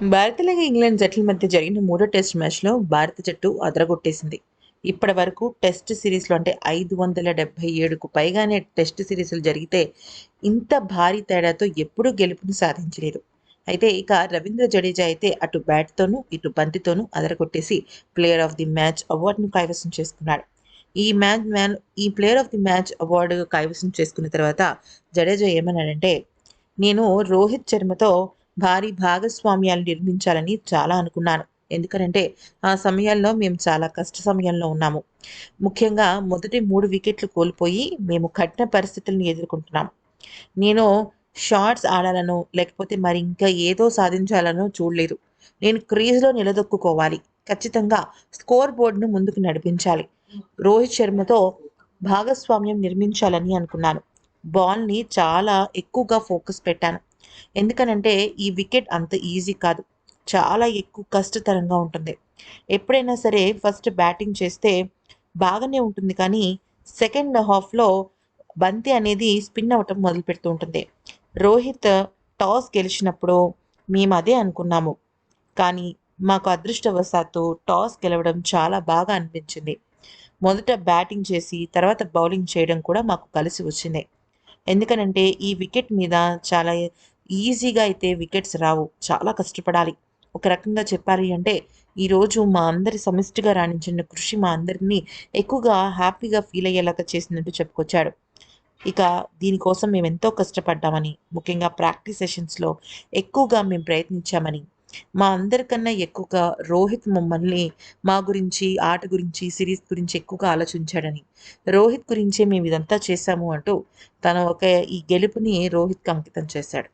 భారత ఇంగ్లాండ్ జట్ల మధ్య జరిగిన మూడో టెస్ట్ మ్యాచ్లో భారత జట్టు అదరగొట్టేసింది. ఇప్పటి వరకు టెస్ట్ సిరీస్లో అంటే ఐదు వందల డెబ్బై ఏడుకు పైగానే టెస్ట్ సిరీస్లు జరిగితే ఇంత భారీ తేడాతో ఎప్పుడూ గెలుపును సాధించలేదు. అయితే ఇక రవీంద్ర జడేజా అయితే అటు బ్యాట్తోనూ ఇటు బంతితోనూ అదరగొట్టేసి ప్లేయర్ ఆఫ్ ది మ్యాచ్ అవార్డును కైవసం చేసుకున్నాడు. ఈ మ్యాచ్ మ్యాన్ ఈ player of the match award కైవసం చేసుకున్న తర్వాత జడేజా ఏమన్నాడంటే నేను రోహిత్ శర్మతో భారీ భాగస్వామ్యాలు నిర్మించాలని చాలా అనుకున్నాను. ఎందుకనంటే ఆ సమయాల్లో మేము చాలా కష్ట సమయంలో ఉన్నాము. ముఖ్యంగా మొదటి మూడు వికెట్లు కోల్పోయి మేము కఠిన పరిస్థితులను ఎదుర్కొంటున్నాం. నేను షార్ట్స్ ఆడాలను లేకపోతే మరి ఇంకా ఏదో సాధించాలనో చూడలేదు. నేను క్రీజ్లో నిలదొక్కుకోవాలి. ఖచ్చితంగా స్కోర్ బోర్డును ముందుకు నడిపించాలి. రోహిత్ శర్మతో భాగస్వామ్యం నిర్మించాలని అనుకున్నాను. బాల్ని చాలా ఎక్కువగా ఫోకస్ పెట్టాను. ఎందుకనంటే ఈ వికెట్ అంత ఈజీ కాదు. చాలా ఎక్కువ కష్టతరంగా ఉంటుంది. ఎప్పుడైనా సరే ఫస్ట్ బ్యాటింగ్ చేస్తే బాగానే ఉంటుంది కానీ సెకండ్ హాఫ్లో బంతి అనేది స్పిన్ అవ్వటం మొదలు పెడుతూ ఉంటుంది. రోహిత్ టాస్ గెలిచినప్పుడు మేము అదే అనుకున్నాము. కానీ మాకు అదృష్టవశాత్తు టాస్ గెలవడం చాలా బాగా అనిపించింది. మొదట బ్యాటింగ్ చేసి తర్వాత బౌలింగ్ చేయడం కూడా మాకు కలిసి వచ్చింది. ఎందుకనంటే ఈ వికెట్ మీద చాలా ఈజీగా అయితే వికెట్స్ రావు. చాలా కష్టపడాలి. ఒక రకంగా చెప్పాలి అంటే ఈరోజు మా అందరి సమిష్టిగా రాణించిన కృషి మా అందరినీ ఎక్కువగా హ్యాపీగా ఫీల్ అయ్యేలాగా చేసినట్టు చెప్పుకొచ్చాడు. ఇక దీనికోసం మేము ఎంతో కష్టపడ్డామని ముఖ్యంగా ప్రాక్టీస్ సెషన్స్లో ఎక్కువగా మేము ప్రయత్నించామని మా అందరికన్నా ఎక్కువగా రోహిత్ మమ్మల్ని మా గురించి ఆట గురించి సిరీస్ గురించి ఎక్కువగా ఆలోచించాడని రోహిత్ గురించే మేము ఇదంతా చేశాము అంటూ తను ఒక ఈ గెలుపుని రోహిత్కి అంకితం చేశాడు.